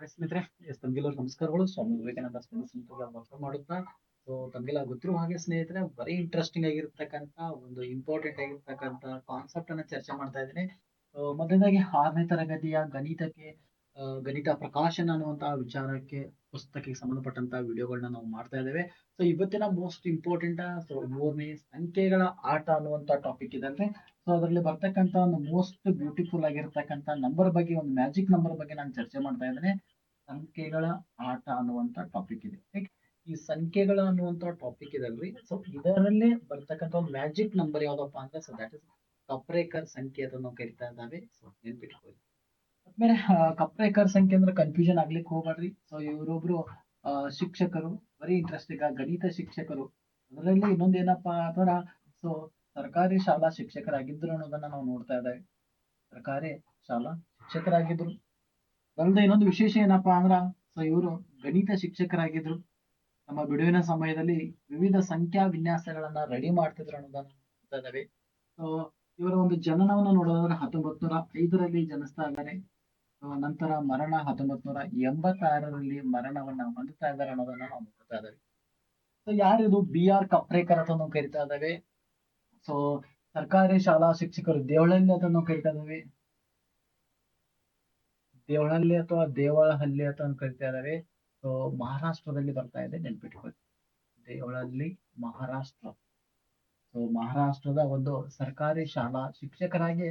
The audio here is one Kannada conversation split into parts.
ಸ್ನೇಹಿತರೆ, ಎಸ್ ತಮ್ಗೆಲ್ಲರೂ ನಮಸ್ಕಾರಗಳು. ಸ್ವಾಮಿ ವಿವೇಕಾನಂದ ವರ್ಕ್ ಮಾಡುತ್ತಾ. ಸೊ ತಮಗೆಲ್ಲ ಗೊತ್ತಿರುವ ಹಾಗೆ ಸ್ನೇಹಿತರೆ, ಬರೀ ಇಂಟ್ರೆಸ್ಟಿಂಗ್ ಆಗಿರ್ತಕ್ಕಂಥ, ಒಂದು ಇಂಪಾರ್ಟೆಂಟ್ ಆಗಿರ್ತಕ್ಕಂಥ ಕಾನ್ಸೆಪ್ಟ್ ಅನ್ನ ಚರ್ಚೆ ಮಾಡ್ತಾ ಇದ್ದೀನಿ. ಮೊದಲನೇದಾಗಿ ಆರನೇ ತರಗತಿಯ ಗಣಿತಕ್ಕೆ ಗಣಿತ ಪ್ರಕಾಶನ ಅನ್ನುವಂತಹ ವಿಚಾರಕ್ಕೆ, ಪುಸ್ತಕಕ್ಕೆ ಸಂಬಂಧಪಟ್ಟಂತಹ ವಿಡಿಯೋಗಳನ್ನ ನಾವು ಮಾಡ್ತಾ ಇದ್ದೇವೆ. ಸೊ ಇವತ್ತಿನ ಮೋಸ್ಟ್ ಇಂಪಾರ್ಟೆಂಟ್ ಮೂರನೇ ಸಂಖ್ಯೆಗಳ ಆಟ ಅನ್ನುವಂತ ಟಾಪಿಕ್ ಇದೆ ಸೊ ಅದರಲ್ಲಿ ಬರ್ತಕ್ಕಂಥ ಒಂದು ಮೋಸ್ಟ್ ಬ್ಯೂಟಿಫುಲ್ ಆಗಿರ್ತಕ್ಕಂಥ ನಂಬರ್ ಬಗ್ಗೆ ಒಂದು ಮ್ಯಾಜಿಕ್ ನಂಬರ್ ಬಗ್ಗೆ ನಾನು ಚರ್ಚೆ ಮಾಡ್ತಾ ಇದ್ದೇನೆ. ಸಂಖ್ಯೆಗಳ ಆಟ ಅನ್ನುವಂತ ಟಾಪಿಕ್ ಇದೆ. ಈ ಸಂಖ್ಯೆಗಳ ಅನ್ನುವಂತ ಟಾಪಿಕ್ ಇದಲ್ರಿ. ಸೊ ಇದರಲ್ಲಿ ಬರ್ತಕ್ಕಂಥ ಒಂದು ಮ್ಯಾಜಿಕ್ ನಂಬರ್ ಯಾವ್ದಪ್ಪ ಅಂದ್ರೆ ಸೊ ದಟ್ ಇಸ್ ಕಪ್ರೇಕರ್ ಸಂಖ್ಯೆ ಅದನ್ನು ಕರಿತಾ ಇದ್ದಾವೆ. ಸೊ ನೆನ್ಪಿಟ್ಕೊಳ್ಳಿ. ಆದ್ಮೇಲೆ ಆ, ಕಪ್ರೇಕರ್ ಸಂಖ್ಯೆ ಅಂದ್ರೆ ಕನ್ಫ್ಯೂಷನ್ ಆಗ್ಲಿಕ್ಕೆ ಹೋಗ್ಬೇಡ್ರಿ. ಸೊ ಇವರೊಬ್ರು ಶಿಕ್ಷಕರು ಬರೀ ಇಂಟ್ರೆಸ್ಟಿಂಗ್ ಗಣಿತ ಶಿಕ್ಷಕರು. ಅದರಲ್ಲಿ ಇನ್ನೊಂದು ಏನಪ್ಪಾ ಅಂದ್ರೆ ಸೊ ಸರ್ಕಾರಿ ಶಾಲಾ ಶಿಕ್ಷಕರಾಗಿದ್ರು ಅನ್ನೋದನ್ನ ನಾವು ನೋಡ್ತಾ ಇದ್ದೇವೆ. ಸರ್ಕಾರಿ ಶಾಲಾ ಶಿಕ್ಷಕರಾಗಿದ್ರು ಅಲ್ಲದೆ ಇನ್ನೊಂದು ವಿಶೇಷ ಏನಪ್ಪಾ ಅಂದ್ರ ಸೊ ಇವರು ಗಣಿತ ಶಿಕ್ಷಕರಾಗಿದ್ರು ನಮ್ಮ ಬಿಡುವಿನ ಸಮಯದಲ್ಲಿ ವಿವಿಧ ಸಂಖ್ಯಾ ವಿನ್ಯಾಸಗಳನ್ನ ರೆಡಿ ಮಾಡ್ತಿದ್ರು ಅನ್ನೋದನ್ನ ನೋಡ್ತಾ ಇದ್ದೇವೆ. ಸೊ ಇವರ ಒಂದು ಜನನವನ್ನು ನೋಡೋದಾದ್ರೆ ಹತ್ತೊಂಬತ್ ನೂರ ಐದರಲ್ಲಿ ಜನಿಸ್ತಾ ಇದ್ದಾರೆ. ನಂತರ ಮರಣ ಹತ್ತೊಂಬತ್ ನೂರ ಎಂಬತ್ತಾರರಲ್ಲಿ ಮರಣವನ್ನ ಹೊಂದುತ್ತಾ ಇದ್ದಾರೆ ಅನ್ನೋದನ್ನ ನಾವು ನೋಡ್ತಾ ಇದ್ದೇವೆ. ಸೊ ಯಾರಿದು ಬಿ ಆರ್ ಕಪ್ರೇಕರ್ ಅಂತ ನಾವು ಕರಿತಾ ಇದ್ದೇವೆ. ಸೊ ಸರ್ಕಾರಿ ಶಾಲಾ ಶಿಕ್ಷಕರು ದೇವಳಲ್ಲಿ ಅಂತ ನಾವು ಕರಿತಾ ಇದ್ದೇವೆ ದೇವಳಹಳ್ಳಿ ಅಥವಾ ದೇವಳಹಳ್ಳಿ ಅಂತ ಕರಿತಾ ಇದ್ದಾರೆ ಸೊ ಮಹಾರಾಷ್ಟ್ರದಲ್ಲಿ ಬರ್ತಾ ಇದೆ ನೆನ್ಪಿಟ್ಕೊಳ್ಳಿ ದೇವಳಲ್ಲಿ ಮಹಾರಾಷ್ಟ್ರ. ಸೊ ಮಹಾರಾಷ್ಟ್ರದ ಒಂದು ಸರ್ಕಾರಿ ಶಾಲಾ ಶಿಕ್ಷಕರಾಗಿ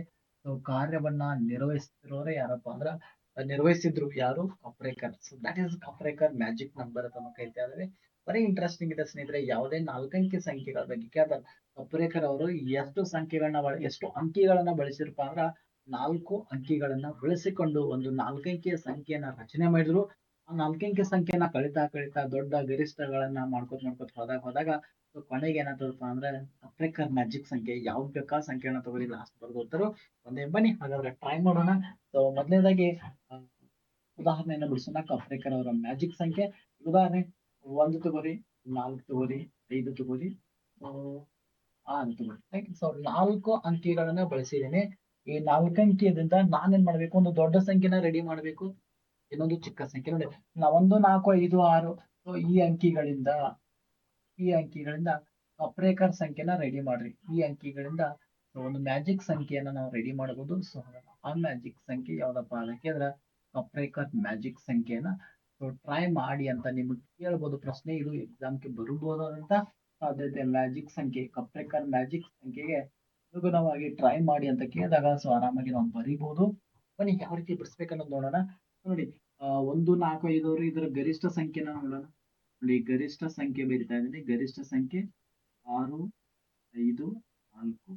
ಕಾರ್ಯವನ್ನ ನಿರ್ವಹಿಸ್ತಿರೋರೆ ಯಾರಪ್ಪ ಅಂದ್ರ ನಿರ್ವಹಿಸಿದ್ರು ಯಾರು? Kaprekar so that is Kaprekar magic number ಅಂತ ನಾವು ಕರಿತಾ ಇದ್ದಾರೆ ಬರೀ ಇಂಟ್ರೆಸ್ಟಿಂಗ್ ಇದೆ ಸ್ನೇಹಿತರೆ, ಯಾವುದೇ ನಾಲ್ಕಂಕಿ ಸಂಖ್ಯೆಗಳ ಬಗ್ಗೆ. ಕೇಳ್ತಾರೆ ಕಪ್ರೇಕರ್ ಅವರು ಎಷ್ಟು ಸಂಖ್ಯೆಗಳನ್ನ ಎಷ್ಟು ಅಂಕಿಗಳನ್ನ ಬಳಸಿರಪ್ಪ ಅಂದ್ರ ನಾಲ್ಕು ಅಂಕಿಗಳನ್ನ ಬಳಸಿಕೊಂಡು ಒಂದು ನಾಲ್ಕಂಕಿಯ ಸಂಖ್ಯೆಯನ್ನ ರಚನೆ ಮಾಡಿದ್ರು. ಆ ನಾಲ್ಕಂಕಿ ಸಂಖ್ಯೆಯನ್ನ ಕಳಿತಾ ಕಳಿತಾ ದೊಡ್ಡ ಗರಿಷ್ಠಗಳನ್ನ ಮಾಡ್ಕೊತ ಮಾಡ್ಕೊತ ಹೋದಾಗ ಹೋದಾಗ ಕೊನೆಗೆ ಏನಾಗ್ತದಪ್ಪ ಅಂದ್ರೆ ಅಪ್ರೇಕರ್ ಮ್ಯಾಜಿಕ್ ಸಂಖ್ಯೆ, ಯಾವ್ದು ಬೇಕಾ ಸಂಖ್ಯೆನ ತಗೋರಿ ಲಾಸ್ಟ್ ಬರ್ದು ಒಂದೇ ಬನ್ನಿ, ಹಾಗಾದ್ರೆ ಟ್ರೈ ಮಾಡೋಣ. ಸೊ ಮೊದಲನೇದಾಗಿ ಉದಾಹರಣೆಯನ್ನು ಬಿಡಿಸೋಣ ಅಪ್ರೇಕರ್ ಅವರ ಮ್ಯಾಜಿಕ್ ಸಂಖ್ಯೆ. ಉದಾಹರಣೆ, ಒಂದು ತಗೋರಿ ನಾಲ್ಕು ತಗೋರಿ ಐದು ತಗೋರಿ ಆರು ತಗೋರಿ ಸೊ ನಾಲ್ಕು ಅಂಕಿಗಳನ್ನ ಬಳಸಿದ್ದೇನೆ. ಈ ನಾಲ್ಕು ಅಂಕಿಯದಿಂದ ನಾನೇನ್ ಮಾಡ್ಬೇಕು? ಒಂದು ದೊಡ್ಡ ಸಂಖ್ಯೆನ ರೆಡಿ ಮಾಡ್ಬೇಕು. ಇನ್ನೊಂದು ಚಿಕ್ಕ ಸಂಖ್ಯೆ. ನೋಡಿ ಒಂದು, ನಾಲ್ಕು, ಐದು, ಆರು. ಈ ಅಂಕಿಗಳಿಂದ ಈ ಅಂಕಿಗಳಿಂದ ಕಪ್ರೇಕರ್ ಸಂಖ್ಯೆನ ರೆಡಿ ಮಾಡ್ರಿ. ಈ ಅಂಕಿಗಳಿಂದ ಒಂದು ಮ್ಯಾಜಿಕ್ ಸಂಖ್ಯೆಯನ್ನ ನಾವು ರೆಡಿ ಮಾಡಬಹುದು ಸೊ ಆ ಮ್ಯಾಜಿಕ್ ಸಂಖ್ಯೆ ಯಾವ್ದಪ್ಪ ಅಂದ್ರೆ ಕಪ್ರೇಕರ್ ಮ್ಯಾಜಿಕ್ ಸಂಖ್ಯೆಯನ್ನ ಸೊ ಟ್ರೈ ಮಾಡಿ ಅಂತ ನಿಮ್ಗೆ ಕೇಳ್ಬೋದು. ಪ್ರಶ್ನೆ ಇದು ಎಕ್ಸಾಮ್ಗೆ ಬರಬಹುದಾದಂತ ಸಾಧ್ಯತೆ. ಮ್ಯಾಜಿಕ್ ಸಂಖ್ಯೆ ಕಪ್ರೇಕರ್ ಮ್ಯಾಜಿಕ್ ಸಂಖ್ಯೆಗೆ ಅನುಗುಣವಾಗಿ ಟ್ರೈ ಮಾಡಿ ಅಂತ ಕೇಳಿದಾಗ ಸೊ ಆರಾಮಾಗಿ ನಾವು ಬರೀಬಹುದು ಬನ್ನಿ, ಯಾವ ರೀತಿ ಬಿಡಿಸ್ಬೇಕನ್ನೋದು ನೋಡೋಣ. ನೋಡಿ ಒಂದು, ನಾಲ್ಕು, ಐದು ಇದರ ಗರಿಷ್ಠ ಸಂಖ್ಯೆನ ನೋಡೋಣ. ನೋಡಿ ಗರಿಷ್ಠ ಸಂಖ್ಯೆ ಬರಿತಾ ಇದ್ದೀನಿ. ಗರಿಷ್ಠ ಸಂಖ್ಯೆ ಆರು, ಐದು, ನಾಲ್ಕು,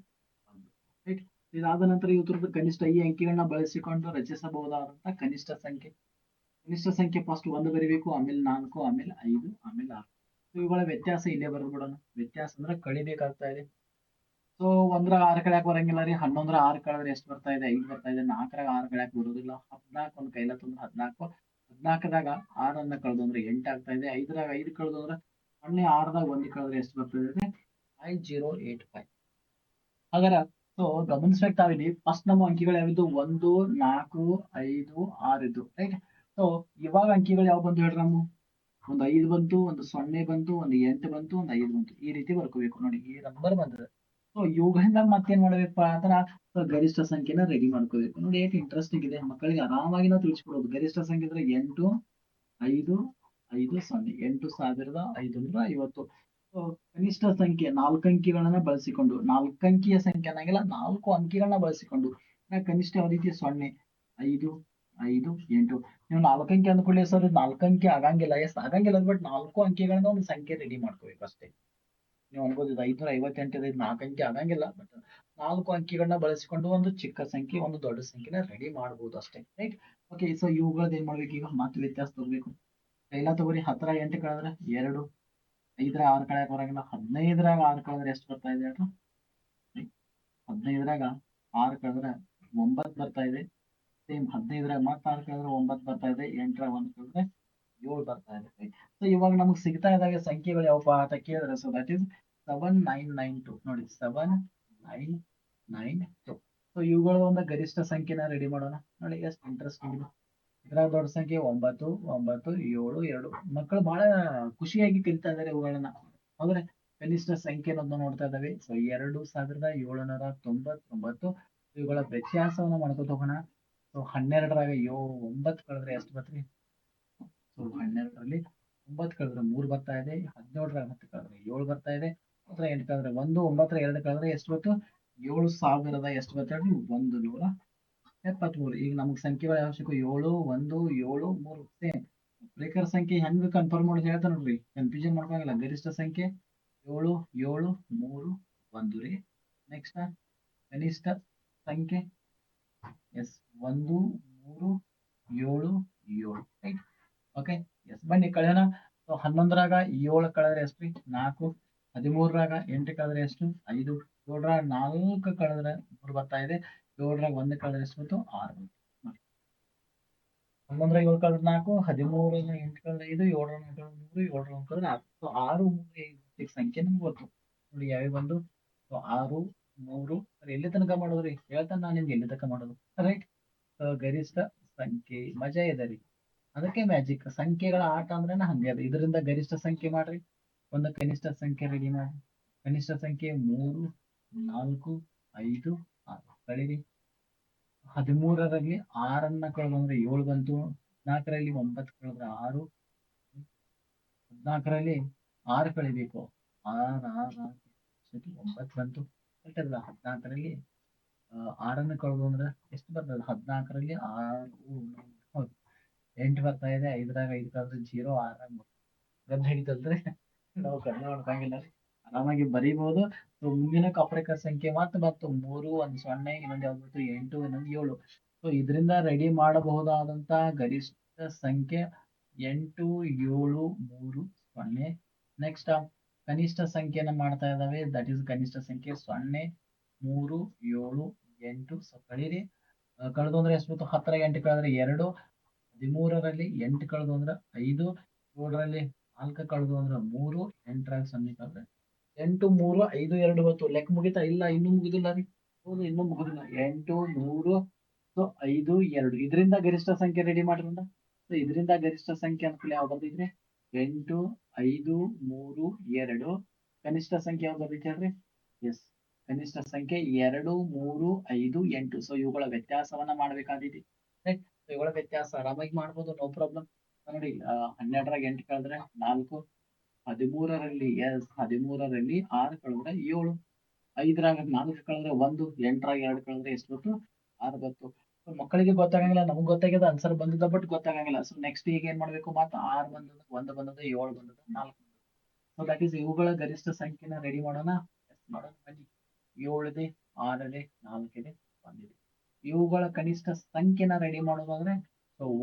ಒಂದು. ರೈಟ್ ಇದಾದ ನಂತರ ಇವ್ರದ್ದು ಕನಿಷ್ಠ ಈ ಅಂಕಿಗಳನ್ನ ಬಳಸಿಕೊಂಡು ರಚಿಸಬಹುದಾದಂತಹ ಕನಿಷ್ಠ ಸಂಖ್ಯೆ. ಕನಿಷ್ಠ ಸಂಖ್ಯೆ ಫಸ್ಟ್ ಒಂದು ಬರಿಬೇಕು, ಆಮೇಲೆ ನಾಲ್ಕು, ಆಮೇಲೆ ಐದು, ಆಮೇಲೆ ಆರು. ಇವುಗಳ ವ್ಯತ್ಯಾಸ ಇಲ್ಲೇ ಬರ್ಬಿಡೋಣ ವ್ಯತ್ಯಾಸ ಅಂದ್ರೆ ಕಳಿಬೇಕಾಗ್ತಾ ಇದೆ. ಸೊ ಒಂದ್ರ ಆರು ಕಳ್ಯಾಕ್ ಬರಂಗಿಲ್ಲ ರೀ. ಹನ್ನೊಂದ್ರ ಆರು ಕಳೆದ್ರೆ ಎಷ್ಟು ಬರ್ತಾ ಇದೆ? ಐದು ಬರ್ತಾ ಇದೆ. ನಾಲ್ಕರಾಗ ಆರು ಕಳ್ಯಾಕ್ ಬರೋದಿಲ್ಲ. ಹದ್ನಾಲ್ಕು ಒಂದ್ ಕೈಲ ತಂದ್ರೆ ಹದ್ನಾಲ್ಕು. ಹದ್ನಾಲ್ಕದಾಗ ಆರನ್ನ ಕಳೆದು ಅಂದ್ರೆ ಎಂಟು ಆಗ್ತಾ ಇದೆ. ಐದರಾಗ ಐದು ಕಳೆದು ಅಂದ್ರೆ ಸೊನ್ನೆ ಆರದಾಗ ಒಂದು ಕಳೆದ್ರೆ ಎಷ್ಟು ಬರ್ತದೆ ಫೈವ್ ಜೀರೋ ಏಟ್ ಫೈವ್ ಹಾಗಾರ ಸೊ ಗಮನಿಸ್ಬೇಕು ತಾವಿಲ್ಲಿ. ಫಸ್ಟ್ ನಮ್ಮ ಅಂಕಿಗಳು ಯಾವಿದ್ದು ಒಂದು, ನಾಲ್ಕು, ಐದು, ಆರು ಇದ್ದು. ರೈಟ್ ಸೊ ಇವಾಗ ಅಂಕಿಗಳು ಯಾವ ಬಂತು ಹೇಳ್ರಿ ನಾವು ಒಂದು ಐದು ಬಂತು, ಒಂದು ಸೊನ್ನೆ ಬಂತು, ಒಂದು ಎಂಟು ಬಂತು, ಒಂದು ಐದು ಬಂತು. ಈ ರೀತಿ ಬರ್ಕೋಬೇಕು. ನೋಡಿ, ಈ ನಂಬರ್ ಬಂದದ. ಸೊ ಇವುಗಳಿಂದ ಮತ್ತೇನ್ ಮಾಡ್ಬೇಕಪ್ಪ ಅಂದ್ರ ಗರಿಷ್ಠ ಸಂಖ್ಯೆನ ರೆಡಿ ಮಾಡ್ಕೋಬೇಕು. ನೋಡಿ ಏಟ್ ಇಂಟ್ರೆಸ್ಟಿಂಗ್ ಇದೆ. ಮಕ್ಕಳಿಗೆ ಆರಾಮಾಗಿ ನಾವು ತಿಳಿಸ್ಕೊಡೋದು ಗರಿಷ್ಠ ಸಂಖ್ಯೆ ಅಂದ್ರೆ ಎಂಟು, ಐದು ಐದು, ಸೊನ್ನೆ. ಎಂಟು ಸಾವಿರದ ಐದುನೂರ ಐವತ್ತು. ಕನಿಷ್ಠ ಸಂಖ್ಯೆ ನಾಲ್ಕು ಅಂಕಿಗಳನ್ನ ಬಳಸಿಕೊಂಡು, ನಾಲ್ಕು ಅಂಕಿಯ ಸಂಖ್ಯೆ ಅನ್ನಂಗಿಲ್ಲ, ನಾಲ್ಕು ಅಂಕಿಗಳನ್ನ ಬಳಸಿಕೊಂಡು ಕನಿಷ್ಠ ಯಾವ ರೀತಿ? ಸೊನ್ನೆ, ಐದು ಐದು, ಎಂಟು. ನೀವು ನಾಲ್ಕು ಅಂಕಿ ಅಂದ್ಕೊಳ್ಳಿ ಸರ್, ನಾಲ್ಕು ಅಂಕಿ ಆಗಂಗಿಲ್ಲ. ಎಸ್ ಆಗಂಗಿಲ್ಲ ಬಟ್ ನಾಲ್ಕು ಅಂಕಿಗಳನ್ನ ಒಂದು ಸಂಖ್ಯೆ ರೆಡಿ ಮಾಡ್ಕೋಬೇಕು ಅಷ್ಟೇ. ನೀವು ಅನ್ಬೋದು ಇದು ಐದ್ನೂರ ಐವತ್ತೆಂಟು ಇದೆ ನಾಲ್ಕು ಅಂಕಿ ಆಗಂಗಿಲ್ಲ ಬಟ್ ನಾಲ್ಕು ಅಂಕಿಗಳನ್ನ ಬಳಸಿಕೊಂಡು ಒಂದು ಚಿಕ್ಕ ಸಂಖ್ಯೆ, ಒಂದು ದೊಡ್ಡ ಸಂಖ್ಯೆನ ರೆಡಿ ಮಾಡ್ಬೋದು ಅಷ್ಟೇ ರೈಟ್ ಓಕೆ ಸೊ ಇವುಗಳದ್ದು ಏನು ಮಾಡ್ಬೇಕು? ಈಗ ಮಾತು ವ್ಯತ್ಯಾಸ ತಗೋಬೇಕು ಎಲ್ಲ ತಗೋರಿ, ಹತ್ತರ ಎಂಟು ಕಳೆದ್ರೆ ಎರಡು, ಐದರ ಆರು ಕಳೆ ಬರಂಗಿಲ್ಲ. ಹದಿನೈದರಾಗ ಆರು ಕಳೆದ್ರೆ ಎಷ್ಟು ಬರ್ತಾ ಇದೆ ಹೇಳ್ರಿ? ಹದಿನೈದರಾಗ ಆರು ಕಳೆದ್ರೆ ಒಂಬತ್ತು ಬರ್ತಾ ಇದೆ. ಸೇಮ್ ಹದಿನೈದರಾಗ ಮತ್ತೆ ಆರು ಕಳೆದ್ರೆ ಒಂಬತ್ತು ಬರ್ತಾ ಇದೆ. ಎಂಟರಾಗ ಒಂದು ಕಳೆದ್ರೆ ಏಳು ಬರ್ತಾ ಇದೆ. ಸೊ ಇವಾಗ ನಮಗೆ ಸಿಗ್ತಾ ಇದ್ದಾಗ ಸಂಖ್ಯೆಗಳು ಯಾವಪ್ಪ ಅಂತ ಕೇಳಿದ್ರೆ so that is seven nine nine two ನೋಡಿ seven nine nine two so ಇವುಗಳ ಒಂದು ಗರಿಷ್ಠ ಸಂಖ್ಯೆನ ರೆಡಿ ಮಾಡೋಣ. ನೋಡಿ, ಎಷ್ಟು ಇಂಟ್ರೆಸ್ಟ್ ಇದೆ ಇದ್ರಾಗ ದೊಡ್ಡ ಸಂಖ್ಯೆ ಒಂಬತ್ತು ಒಂಬತ್ತು, ಏಳು, ಎರಡು. ಮಕ್ಕಳು ಬಹಳ ಖುಷಿಯಾಗಿ ಕಲಿತಾ ಇದ್ದಾರೆ ಇವುಗಳನ್ನ. ಹೌದ್ರೆ? ಕನಿಷ್ಠ ಸಂಖ್ಯೆ ಅನ್ನೋದನ್ನ ನೋಡ್ತಾ ಇದ್ದಾವೆ ಸೊ ಎರಡು ಸಾವಿರದ ಏಳುನೂರ ತೊಂಬತ್ತೊಂಬತ್ತು. ಇವುಗಳ ವ್ಯತ್ಯಾಸವನ್ನ ಮಾಡ್ಕೊತ ಹೋಗೋಣ. ಸೊ ಹನ್ನೆರಡರಾಗ ಏಳು ಒಂಬತ್ತು ಕಳೆದ್ರೆ ಎಷ್ಟು ಬತ್ರಿ? ಹನ್ನೆರಡರಲ್ಲಿ ಒಂಬತ್ತು ಕಳೆದ್ರೆ ಮೂರು ಬರ್ತಾ ಇದೆ ಹದಿನೇಳರ ಹತ್ತು ಕಳೆದ್ರೆ ಏಳು ಬರ್ತಾ ಇದೆ ಹತ್ರ ಎಂಟು ಕಳೆದ್ರೆ ಒಂದು ಒಂಬತ್ತರ ಎರಡು ಕಳೆದ್ರೆ ಎಷ್ಟು ಬಂತು? ಏಳು ಸಾವಿರದ ಎಷ್ಟು ಬರ್ತಾರೆ ಒಂದು ನೂರ ಎಪ್ಪತ್ಮೂರು. ಈಗ ನಮ್ಗೆ ಸಂಖ್ಯೆಗಳ ಅವಶ್ಯಕ ಏಳು, ಒಂದು, ಏಳು, ಮೂರು, ಸೇಮ್. ಸಂಖ್ಯೆ ಹೆಂಗೆ ಕನ್ಫರ್ಮ್ ಮಾಡೋದು ಹೇಳ್ತಾರೆ ನೋಡ್ರಿ. ಕನ್ಫ್ಯೂಷನ್ ಮಾಡ್ಕೊಂಗಿಲ್ಲ ಗರಿಷ್ಠ ಸಂಖ್ಯೆ ಏಳು ಏಳು, ಮೂರು, ಒಂದು ರೀ. ನೆಕ್ಸ್ಟ್ ಕನಿಷ್ಠ ಸಂಖ್ಯೆ ಎಸ್, ಒಂದು, ಮೂರು, ಏಳು ಬನ್ನಿ ಕಳೆನ ಹನ್ನೊಂದರಾಗ ಏಳು ಕಳೆದ್ರೆ ಎಷ್ಟು ರೀ? ನಾಲ್ಕು, ಹದಿಮೂರರಾಗ ಎಂಟು ಕಳೆದ್ರೆ ಎಷ್ಟು? ಐದು, ಏಳರಾಗ ನಾಲ್ಕು ಕಳೆದ್ರೆ ಮೂರು ಬರ್ತಾ ಇದೆ ಏಳರಾಗ ಒಂದು ಕಳೆದ್ರೆ ಎಷ್ಟು ಬಂತು? ಆರು. ಹನ್ನೊಂದರಾಗ ಏಳು ಕಳೆದ್ರೆ ನಾಲ್ಕು, ಹದಿಮೂರರಾಗ ಎಂಟು ಕಳೆದ್ರೆ ಐದು, ಏಳರಾಗ ಮೂರು ಏಳರ ಒಂದು ಕಳೆದ್ರೆ ಆರು ಆರು ಮೂರು ಸಂಖ್ಯೆ ನಮ್ಗೆ ಗೊತ್ತು. ನೋಡಿ, ಯಾವ್ಯಾವ ಬಂದು? ಆರು, ಮೂರು ಎಲ್ಲಿ ತನಕ ಮಾಡೋದ್ರಿ ಹೇಳ್ತಾನೆ ನಾನು ನಿಮ್ಗೆ ಎಲ್ಲಿ ತನಕ ಮಾಡೋದು. ರೈಟ್ ಗರಿಷ್ಠ ಸಂಖ್ಯೆ, ಮಜಾ ಇದೆ ರೀ. ಅದಕ್ಕೆ ಮ್ಯಾಜಿಕ್ ಸಂಖ್ಯೆಗಳ ಆಟ ಅಂದ್ರೆ ಹಂಗೆ ಅದು. ಇದರಿಂದ ಗರಿಷ್ಠ ಸಂಖ್ಯೆ ಮಾಡ್ರಿ. ಒಂದು ಕನಿಷ್ಠ ಸಂಖ್ಯೆ ರೆಡಿ ಮಾಡಿ. ಕನಿಷ್ಠ ಸಂಖ್ಯೆ ಮೂರು, ನಾಲ್ಕು, ಐದು, ಆರು. ಕಳೀರಿ ಹದಿಮೂರರಲ್ಲಿ ಆರನ್ನ ಕಳೆದಂದ್ರೆ ಏಳು ಬಂತು. ಹದಿನಾಲ್ಕರಲ್ಲಿ ಒಂಬತ್ತು ಕಳೆದ್ರೆ ಆರು. ಹದಿನಾಲ್ಕರಲ್ಲಿ ಆರು ಕಳಿಬೇಕು. ಆರು ಆರು ಒಂಬತ್ತು ಬಂತು. ಅಲ್ಲ ಹದಿನಾಲ್ಕರಲ್ಲಿ ಆರನ್ನ ಕಳೆದು ಅಂದ್ರೆ ಎಷ್ಟು ಬರ್ತದೆ? ಹದಿನಾಲ್ಕರಲ್ಲಿ ಆರು ಎಂಟು ಬರ್ತಾ ಇದೆ ಐದರಾಗ ಐದು ಕಳೆದ್ರೆ ಜೀರೋ ಆರಾಗ ಗದ್ದ ಹಿಡಿತಂದ್ರೆ ನಾವು ಗಂಧ ಹೊಡ್ಕಂಗಿಲ್ಲ ರೀ. ಆರಾಮಾಗಿ ಬರೀಬಹುದು ಸೊ ಮುಂದಿನ ಕಾಪರೇಕರ್ ಸಂಖ್ಯೆ ಮತ್ತೆ ಮತ್ತು ಮೂರು, ಒಂದು ಸೊನ್ನೆ, ಇನ್ನೊಂದು ಯಾವ್ದು ಎಂಟು, ಇನ್ನೊಂದು ಏಳು. ಸೊ ಇದರಿಂದ ರೆಡಿ ಮಾಡಬಹುದಾದಂತ ಗರಿಷ್ಠ ಸಂಖ್ಯೆ ಎಂಟು, ಏಳು, ಮೂರು, ಸೊನ್ನೆ. ನೆಕ್ಸ್ಟ್ ಕನಿಷ್ಠ ಸಂಖ್ಯೆನ ಮಾಡ್ತಾ ಇದ್ದಾವೆ. ದಟ್ ಈಸ್ ಕನಿಷ್ಠ ಸಂಖ್ಯೆ ಸೊನ್ನೆ, ಮೂರು, ಏಳು, ಎಂಟು. ಸೊ ಕಳೀರಿ. ಕಳೆದು ಅಂದ್ರೆ ಎಷ್ಟು ಹತ್ತರ, ಎಂಟು ಕಳೆದ್ರೆ ಎರಡು. ಹದಿಮೂರರಲ್ಲಿ ಎಂಟು ಕಳೆದು ಅಂದ್ರೆ ಐದು, ಏಳರಲ್ಲಿ ನಾಲ್ಕು ಕಳೆದು ಅಂದ್ರೆ ಮೂರು ಎಂಟರಾಗ ಸೊನ್ನೆ ಕಳೆದ್ರೆ ಎಂಟು, ಮೂರು, ಐದು, ಎರಡು, ಹೊತ್ತು, ಲೆಕ್ಕ ಮುಗಿತಾ ಇಲ್ಲ, ಇನ್ನೂ ಮುಗಿದಿಲ್ಲ ರೀ. ಹೌದು, ಇನ್ನೂ ಮುಗಿದಿಲ್ಲ. ಎಂಟು, ಮೂರು ಸೊ ಐದು, ಎರಡು. ಇದರಿಂದ ಗರಿಷ್ಠ ಸಂಖ್ಯೆ ರೆಡಿ ಮಾಡ್ರಿಂದ ಸೊ ಇದರಿಂದ ಗರಿಷ್ಠ ಸಂಖ್ಯೆ ಅನುಕೂಲ ಯಾವ್ದು ಬಂದಿದ್ರಿ ಎಂಟು, ಐದು, ಮೂರು, ಎರಡು. ಕನಿಷ್ಠ ಸಂಖ್ಯೆ ಯಾವ್ದು ಬಂದೈತೆ ಹೇಳ್ರಿ? ಎಸ್ ಕನಿಷ್ಠ ಸಂಖ್ಯೆ ಎರಡು, ಮೂರು, ಐದು, ಎಂಟು. ಸೊ ಇವುಗಳ ವ್ಯತ್ಯಾಸವನ್ನ ಮಾಡ್ಬೇಕಾದೈತಿ. ರೈಟ್ ಇವುಗಳ ವ್ಯತ್ಯಾಸ. ಆರಾಮಾಗಿ ಮಾಡ್ಬೋದು ನೋ ಪ್ರಾಬ್ಲಮ್ ನೋಡಿ ಹನ್ನೆರಡರಾಗ ಎಂಟು ಕಳೆದ್ರೆ ನಾಲ್ಕು ಹದಿಮೂರರಲ್ಲಿ ಎಸ್ ಹದಿಮೂರರಲ್ಲಿ ಆರು ಕಳೆದ್ರೆ ಏಳು ಐದರಾಗ ನಾಲ್ಕು ಕಳೆದ್ರೆ ಒಂದು ಎಂಟರಾಗ ಎರಡು ಕಳೆದ್ರೆ ಎಷ್ಟು ಬಂತು ಆರು ಬಂತು. So, ಮಕ್ಕಳಿಗೆ ಗೊತ್ತಾಗಂಗಿಲ್ಲ ನಮ್ಗೆ ಗೊತ್ತಾಗ್ಯದ ಆನ್ಸರ್ ಬಂದದ ಬಟ್ ಗೊತ್ತಾಗಂಗಿಲ್ಲ. ಸೊ ನೆಕ್ಸ್ಟ್ ಈಗ ಏನ್ ಮಾಡ್ಬೇಕು ಮಾತ್ರ? ಆರು ಬಂದದ ಒಂದು ಬಂದದ ಏಳು ಬಂದದ ನಾಲ್ಕು ಸೊ ದಟ್ ಈಸ್ ಇವುಗಳ ಗರಿಷ್ಠ ಸಂಖ್ಯೆನ ರೆಡಿ ಮಾಡೋಣ. ಮಾಡೋಣ ಬನ್ನಿ. ಏಳಿದೆ ಆರಿದೆ ನಾಲ್ಕಿದೆ. ಇವುಗಳ ಕನಿಷ್ಠ ಸಂಖ್ಯೆನ ರೆಡಿ ಮಾಡೋದಾದ್ರೆ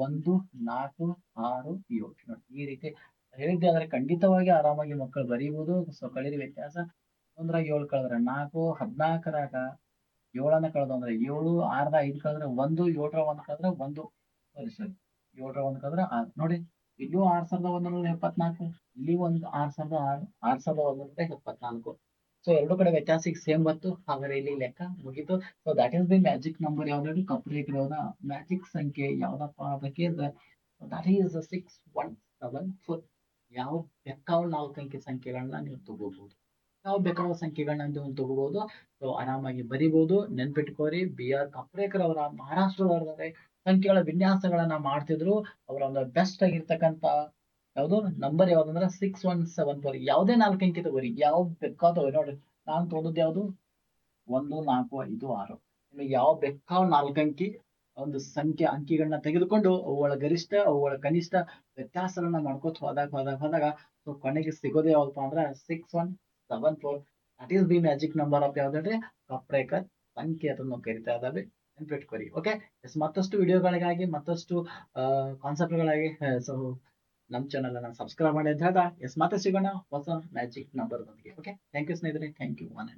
ಒಂದು, ನಾಲ್ಕು, ಆರು, ಏಳು. ನೋಡಿ, ಈ ರೀತಿ ಹೇಳಿದ್ದೆ, ಆದ್ರೆ ಖಂಡಿತವಾಗಿ ಆರಾಮಾಗಿ ಮಕ್ಕಳು ಬರೀಬಹುದು ಸೊ ಕಳೀರಿ ವ್ಯತ್ಯಾಸ ಒಂದ್ರಾಗ ಏಳು ಕಳೆದ್ರೆ ನಾಲ್ಕು, ಹದ್ನಾಲ್ಕರಾಗ ಏಳನ್ನ ಕಳೆದು ಅಂದ್ರೆ ಏಳು ಆರದ ಐದು ಕಳೆದ್ರೆ ಒಂದು, ಏಳರ ಒಂದ್ ಕಳೆದ್ರೆ ಒಂದು. ಸಾರಿ ಸಾರಿ. ಏಳರ ಒಂದ್ ಕಳೆದ್ರೆ ಆರು. ನೋಡಿ, ಇಲ್ಲೂ ಆರ್ ಸಾವಿರದ ಒಂದೂರ ಎಪ್ಪತ್ನಾಲ್ಕು, ಇಲ್ಲಿ ಒಂದು ಆರ್ ಸಾವಿರದ ಆರು, ಆರ್ ಸಾವಿರದ ಒಂದೂರ ಎಪ್ಪತ್ನಾಲ್ಕು. ಸೊ ಎರಡು ಕಡೆ ವ್ಯತ್ಯಾಸ ಈಗ ಸೇಮ್ ಬಂತು. ಹಾಗಾದ್ರೆ ಇಲ್ಲಿ ಲೆಕ್ಕ ಮುಗೀತು. So that is the magic number ಯಾವ್ದು ಕಂಪ್ಲೀಟ್ ಯಾವ್ದ ಮ್ಯಾಜಿಕ್ ಸಂಖ್ಯೆ ಯಾವ್ದಪ್ಪ ಅದಕ್ಕೆ that is six one seven four ಯಾವ ಬೇಕಾವ್ ನಾಲ್ಕು ಅಂಕಿ ಸಂಖ್ಯೆಗಳನ್ನ ನೀವು ತಗೋಬಹುದು ಯಾವ ಬೇಕಾದ ಸಂಖ್ಯೆಗಳನ್ನ ನೀವು ತಗೋಬಹುದು ಸೊ ಆರಾಮಾಗಿ ಬರಿಬಹುದು ನೆನ್ಪಿಟ್ಕೋರಿ. ಬಿ ಆರ್ ಕಪ್ರೇಕರ್ ಅವರ ಮಹಾರಾಷ್ಟ್ರದವರ ಸಂಖ್ಯೆಗಳ ವಿನ್ಯಾಸಗಳನ್ನ ಮಾಡ್ತಿದ್ರು. ಅವರ ಒಂದು ಬೆಸ್ಟ್ ಆಗಿರ್ತಕ್ಕಂತ ಯಾವ್ದು? ನಂಬರ್ ಯಾವ್ದಂದ್ರೆ ಸಿಕ್ಸ್ ಒನ್ ಸೆವೆನ್ ಫೋರ್ ಯಾವುದೇ ನಾಲ್ಕು ಅಂಕಿ ತಗೋರಿ. ಯಾವ ಬೇಕಾದ ತಗೋರಿ ನೋಡ್ರಿ. ನಾನ್ ತೊಗೊಂಡದ್ದು ಯಾವ್ದು? ಒಂದು, ನಾಲ್ಕು, ಐದು, ಆರು. ನಿಮಗೆ ಯಾವ ಬೇಕಾವ್ ನಾಲ್ಕು ಅಂಕಿ, ಒಂದು ಸಂಖ್ಯೆ ಅಂಕಿಗಳನ್ನ ತೆಗೆದುಕೊಂಡು ಅವುಗಳ ಗರಿಷ್ಠ, ಅವುಗಳ ಕನಿಷ್ಠ ವ್ಯತ್ಯಾಸಗಳನ್ನ ಮಾಡ್ಕೋತ ಹೋದಾಗ ಹೋದಾಗ ಹೋದಾಗ ಸೊ ಕೊನೆಗೆ ಸಿಗೋದೇ ಯಾವ್ದಪ್ಪ ಅಂದ್ರೆ six one seven four that is the magic number of ಯಾವ್ದಂದ್ರೆ Kaprekar ಸಂಖ್ಯೆ ಅದನ್ನು ಕರಿತಾ ಇದ್ದಾವೆ ನೆನ್ಪಿಟ್ಕೊರಿ ಓಕೆ ಮತ್ತಷ್ಟು ವಿಡಿಯೋಗಳಿಗಾಗಿ ಮತ್ತಷ್ಟು ಕಾನ್ಸೆಪ್ಟ್ಗಳಾಗಿ ಸೊ ನಮ್ಮ ಚಾನಲ್ ಅನ್ನ ಸಬ್ಸ್ಕ್ರೈಬ್ ಮಾಡಿ ಅಂತ ಹೇಳ್ತಾ ಎಸ್, ಮತ್ತೆ ಸಿಗೋಣ, ಹೊಸ magic number okay thank you ಸ್ನೇಹಿತರೆ ಥ್ಯಾಂಕ್ ಯು ಒನ್